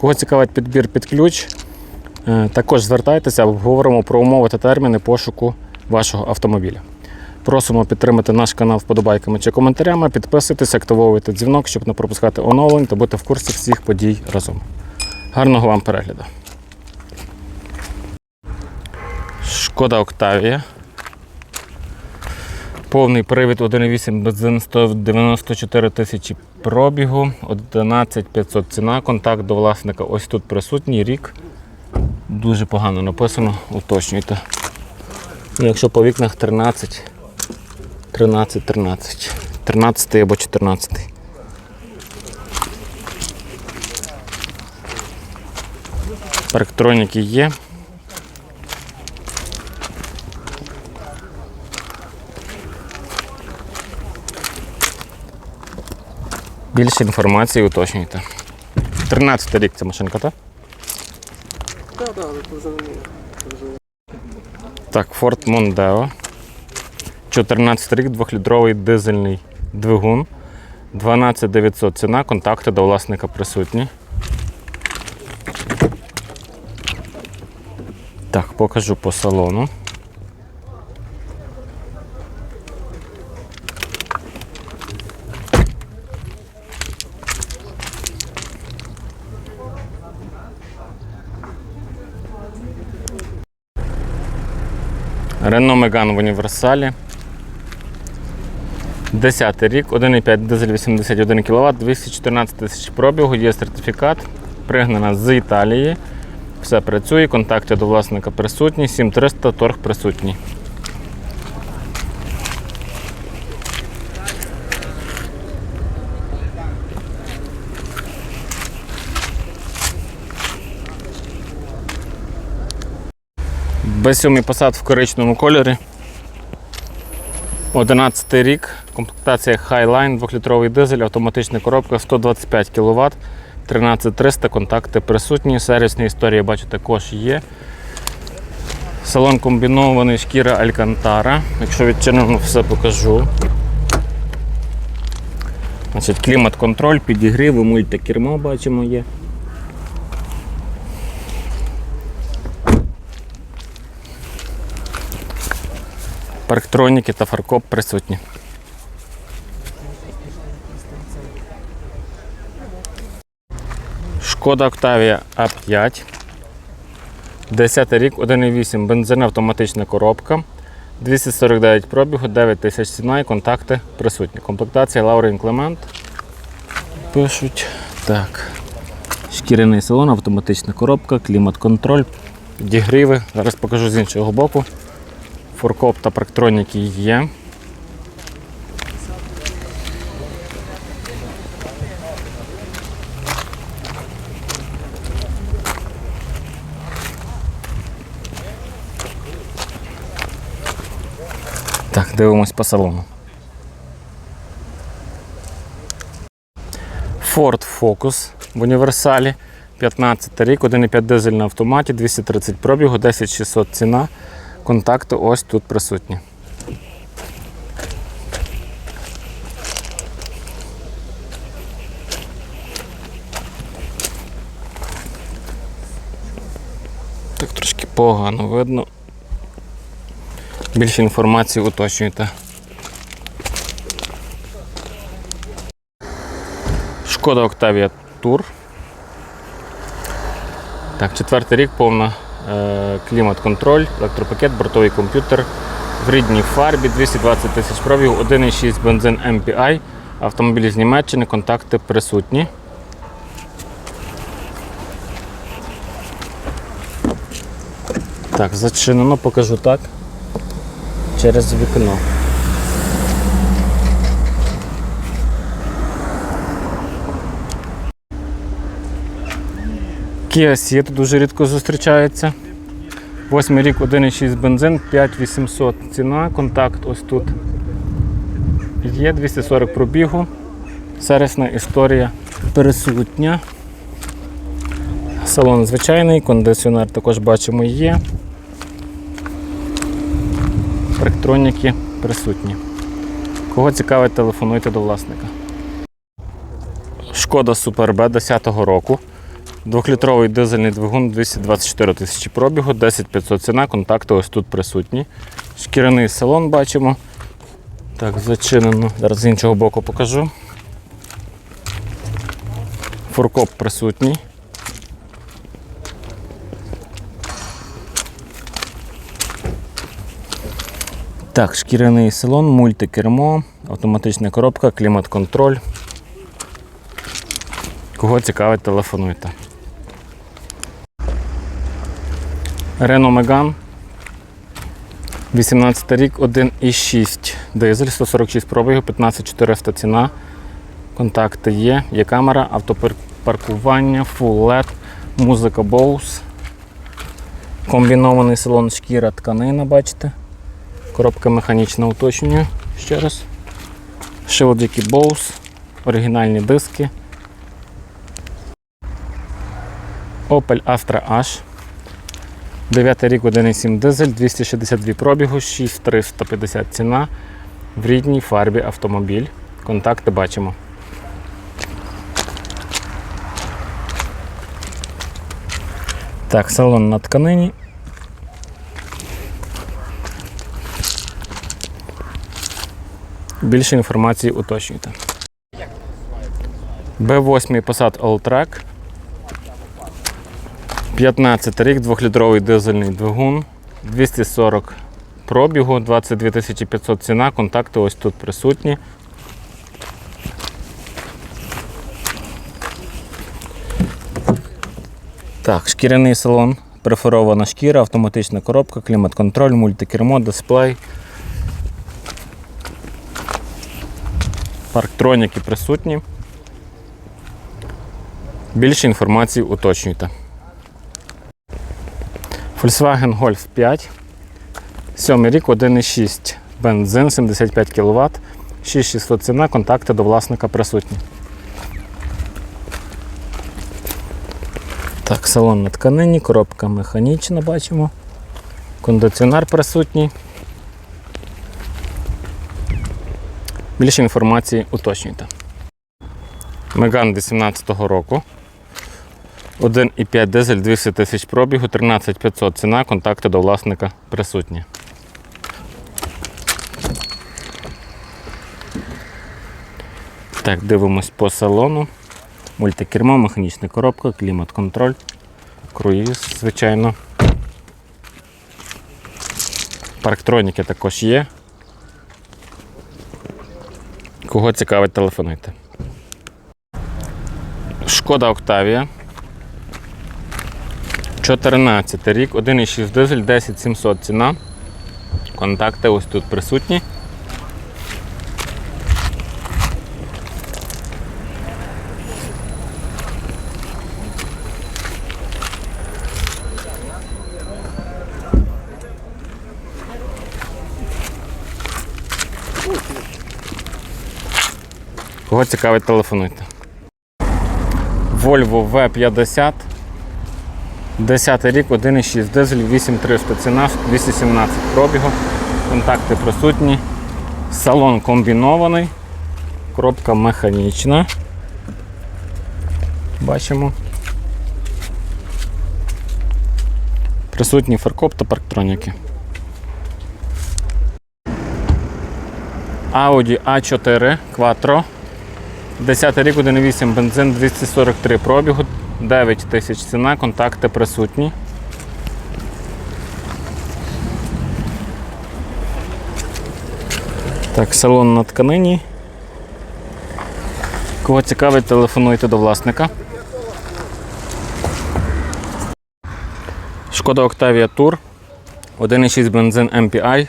Кого цікавить підбір під ключ, е, також звертайтеся, обговоримо про умови та терміни пошуку вашого автомобіля. Просимо підтримати наш канал вподобайками чи коментарями, підписуйтесь, активовуйте дзвінок, щоб не пропускати оновлень та бути в курсі всіх подій разом. Гарного вам перегляду. Шкода Октавія. Повний привід 1,8 бензин 194 тисячі пробігу, 11 500 ціна, контакт до власника ось тут присутній, рік. Дуже погано написано, уточнюйте. Якщо по вікнах 13, 13, 13, 13 або 14. Парктроніки є. Більше інформації уточнюйте. 13 рік ця машинка, так? Так, так, але це вже не Так, Ford Mondeo. 14 рік, 2-літровий дизельний двигун. 12900 ціна, контакти до власника присутні. Так, покажу по салону. Renault Megane в універсалі. 10 рік, 1,5 дизель 81 кВт, 214 тисяч пробігу, є сертифікат, пригнана з Італії. Все працює, контакти до власника присутні, 7300 торг присутній. Б7 посад в коричневому кольорі. 11 рік, комплектація Highline, 2-літровий дизель, автоматична коробка 125 кВт, 13300, контакти присутні, сервісні історії, бачу, також є. Салон комбінований шкіра Алькантара. Якщо відчинено, все покажу. Значить, Клімат-контроль, підігрів, мультикермо бачимо є. Парктроніки та фаркоп присутні. Шкода Октавія А5. 10 рік, 1,8 бензин, автоматична коробка. 249 пробігу, 9 тисяч ціна і контакти присутні. Комплектація Лаурін Клемент. Пишуть. Так. Шкіряний салон, автоматична коробка, клімат-контроль, підігріви. Зараз покажу з іншого боку. Форкоп та парктроніки є. Так, дивимось по салону. Ford Focus в універсалі. 15 рік, 1,5 дизель на автоматі, 230 пробігу, 10600 ціна. Контакти ось тут присутні. Так трошки погано видно. Більше інформації уточнюйте. Шкода Octavia Tour. Так, четвертий рік повна клімат-контроль, електропакет, бортовий комп'ютер в рідній фарбі, 220 тисяч пробігу, 1,6 бензин MPI, автомобіль з Німеччини, контакти присутні. Так, зачинено, покажу так. Через вікно. Kia Ceed дуже рідко зустрічається. Восьмий рік 1,6 бензин, 5800 ціна, контакт ось тут. Є 240 пробігу. Сервісна історія присутня. Салон звичайний, кондиціонер також бачимо є. Електроніки присутні. Кого цікавить, телефонуйте до власника. Шкода Super B 10-го року. Двохлітровий дизельний двигун 224 тисячі пробігу, 10500 ціна, контакти ось тут присутні. Шкіряний салон бачимо. Так, зачинено. Зараз з іншого боку покажу. Фуркоп присутній. Так, шкіряний салон, мультикермо, автоматична коробка, клімат-контроль. Кого цікавить, телефонуйте. Renault Megane. 18 рік, 1,6 дизель, 146 пробігу, 15400 ціна. Контакти є, є камера, автопаркування, Full LED, музика Bose. Комбінований салон шкіра тканина, бачите. Коробка механічна уточнюю ще раз. Шилдики Bose, оригінальні диски. Opel Astra H. 9 рік 1,7 дизель, 262 пробігу, 6350 ціна. В рідній фарбі автомобіль. Контакти бачимо. Так, салон на тканині. Більше інформації уточнюйте. B8 Passat Alltrack. 15 рік, 2-літровий дизельний двигун, 240 пробігу, 22 500 ціна, контакти ось тут присутні. Так, шкіряний салон, перфорована шкіра, автоматична коробка, клімат-контроль, мультикермо, дисплей. Парктроніки присутні. Більше інформації уточнюйте. Volkswagen Golf 5. 7 рік, 1,6 бензин, 75 кВт, 6600 ціна, контакти до власника присутні. Так, салон на тканині, коробка механічна, бачимо. Кондиціонер присутній. Більше інформації уточнюйте. Меган 18-го року. 1,5 дизель 200 тисяч пробігу, 13500 ціна, контакти до власника присутні. Так, дивимось по салону. Мультикермо, механічна коробка, клімат-контроль, круїз, звичайно. Парктроніки також є. Кого цікавить, телефонуйте. Шкода Октавія. 14 рік, 1,6 дизель, 10700 ціна. Контакти ось тут присутні. Кого цікавить, телефонуйте. Volvo V50. 10 рік, 1,6 дизель, 8300 ціна, 217 пробігу. Контакти присутні. Салон комбінований. Коробка механічна. Бачимо. Присутні фаркоп та парктроніки. Audi A4 Quattro. 10 рік, 1,8 бензин, 243 пробігу, 9 тисяч ціна, контакти присутні. Так, салон на тканині. Кого цікавить, телефонуйте до власника. Шкода Octavia Tour. 1,6 бензин MPI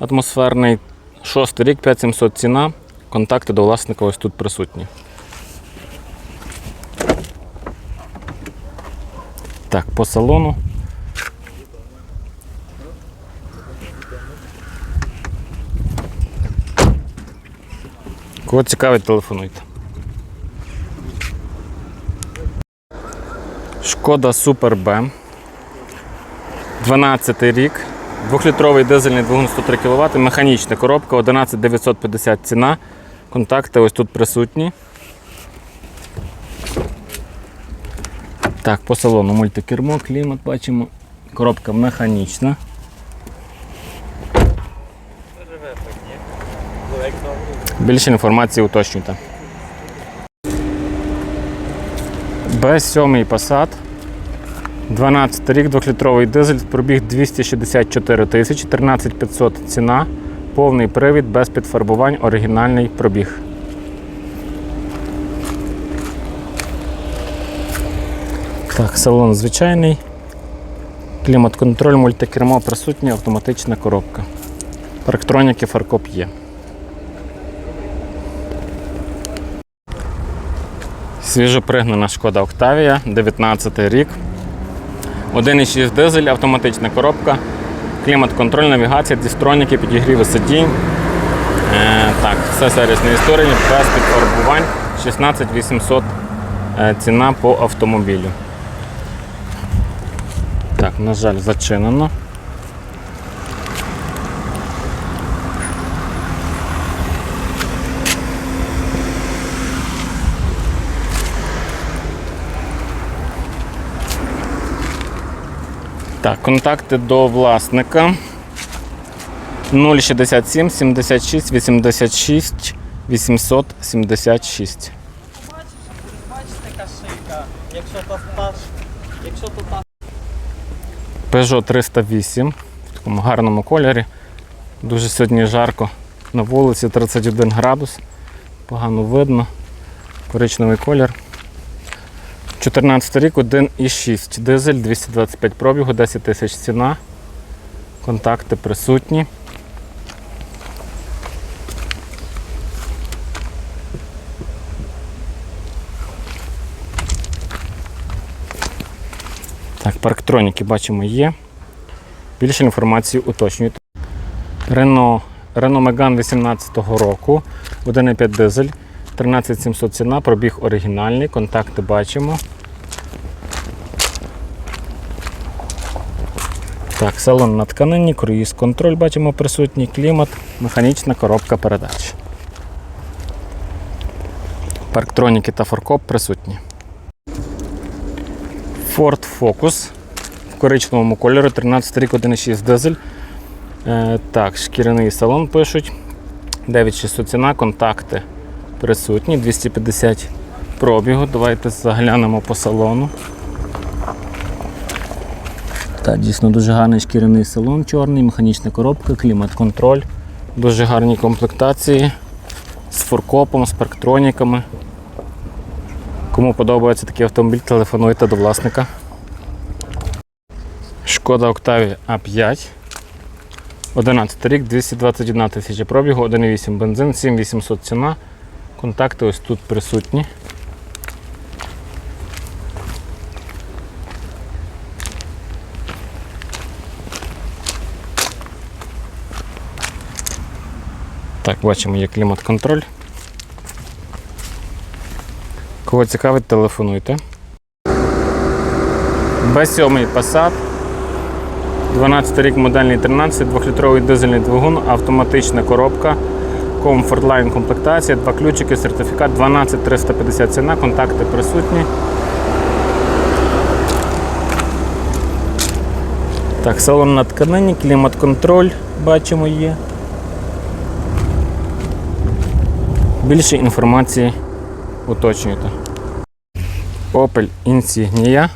атмосферний. 6 рік, 5700 ціна. Контакти до власника ось тут присутні. Так, по салону. Кого цікавить, телефонуйте. Шкода Супер Б. 12 рік. Двохлітровий дизельний двигун 103 кВт, механічна коробка 11950 ціна. Контакти ось тут присутні. Так, по салону мультикермо, клімат бачимо. Коробка механічна. Більше інформації уточнюйте. Б7 Passat. 12 рік, 2-літровий дизель, пробіг 264 тисячі, 13500 ціна, повний привід без підфарбувань, оригінальний пробіг. Так, салон звичайний. Клімат-контроль, мультикермо присутнє, автоматична коробка. Парктроніки, фаркоп є. Свіжопригнана шкода Октавія, 19 рік. 1,6 дизель, автоматична коробка, клімат-контроль, навігація, дістроніки, підігріви сидінь. Е, так, все сервісні історії, без підфарбувань, 16 800 е, ціна по автомобілю. На жаль, зачинено. Так, контакти до власника 067 76 86 876. Бачите, яка шийка. Якщо то та, якщо то. Peugeot 308 в такому гарному кольорі. Дуже сьогодні жарко на вулиці 31 градус. Погано видно. Коричневий колір. 14 рік, 1,6 дизель, 225 пробігу, 10 тисяч ціна. Контакти присутні. Так, парктроніки бачимо є. Більше інформації уточнюйте. Renault, Renault Megane 18 року, 1,5 дизель, 13700 ціна, пробіг оригінальний, контакти бачимо. Так, салон на тканині, круїз контроль бачимо присутній, клімат, механічна коробка передач. Парктроніки та форкоп присутні. Ford Focus в коричневому кольорі, 13 рік, 1,6 дизель. Е, так, шкіряний салон пишуть. 9600 ціна, контакти присутні, 250 пробігу. Давайте заглянемо по салону. Так, дійсно дуже гарний шкіряний салон, чорний, механічна коробка, клімат-контроль, дуже гарні комплектації з форкопом, з парктроніками. Кому подобається такий автомобіль, телефонуйте до власника. Шкода Octavia A5. 11 рік, 221 тисяча пробігу, 1,8 бензин, 7800 ціна. Контакти ось тут присутні. Так, бачимо, є клімат-контроль. Кого цікавить, телефонуйте. Б7 Passat. 12 рік модельний 13, 2-літровий дизельний двигун, автоматична коробка, Comfortline комплектація, два ключики, сертифікат 12350 ціна, контакти присутні. Так, салон на тканині, клімат-контроль бачимо є. Більше інформації уточнюйте. Opel Insignia.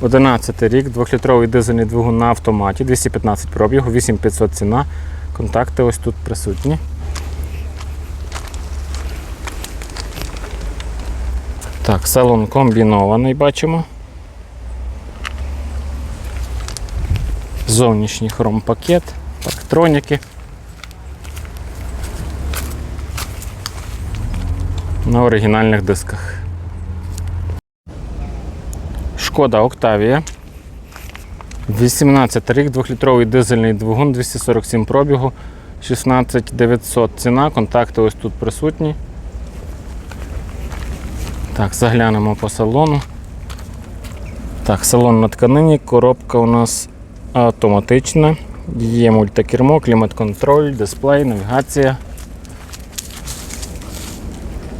11 рік, 2-літровий дизельний двигун на автоматі, 215 пробігу, 8500 ціна. Контакти ось тут присутні. Так, салон комбінований бачимо. Зовнішній хромпакет, парктроніки. На оригінальних дисках. Шкода Октавія. 18 рік, 2-літровий дизельний двигун, 247 пробігу, 16 900 ціна, контакти ось тут присутні. Так, заглянемо по салону. Так, салон на тканині, коробка у нас автоматична. Є мультикермо, клімат-контроль, дисплей, навігація.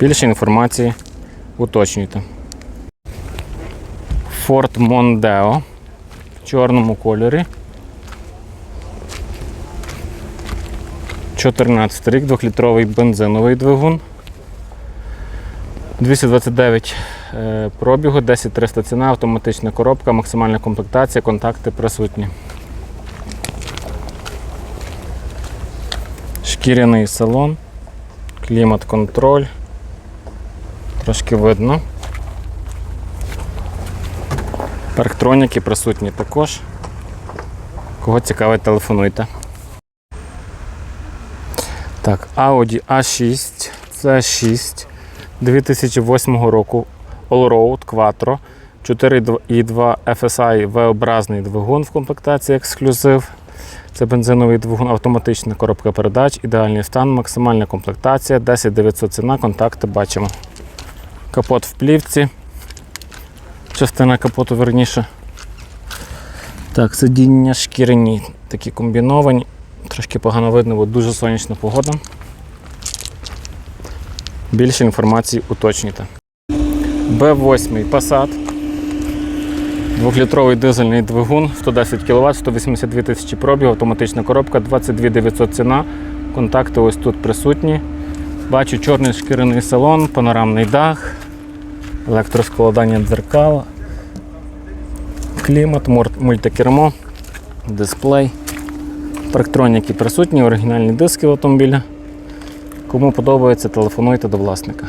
Більше інформації уточнюйте. Ford Mondeo в чорному кольорі. 14 рік, 2-літровий бензиновий двигун. 229 е, пробігу, 10 300 ціна, автоматична коробка, максимальна комплектація, контакти присутні. Шкіряний салон, клімат-контроль. Трошки видно. Парктроніки присутні також. Кого цікавить, телефонуйте. Так, Audi A6, C6 2008 року Allroad Quattro 4,2 FSI V-образний двигун в комплектації ексклюзив. Це бензиновий двигун, автоматична коробка передач, ідеальний стан, максимальна комплектація, 10 900 ціна, контакти бачимо. Капот в плівці. Частина капоту верніше. Так, сидіння шкіряні, такі комбіновані. Трошки погано видно, бо дуже сонячна погода. Більше інформації уточнюйте. Б8 Passat. Двохлітровий дизельний двигун, 110 кВт, 182 тисячі пробіг, автоматична коробка, 22 900 ціна. Контакти ось тут присутні. Бачу чорний шкіряний салон, панорамний дах, електроскладання дзеркал, клімат, мультикермо, дисплей. Парктроніки присутні, оригінальні диски в автомобіля. Кому подобається, телефонуйте до власника.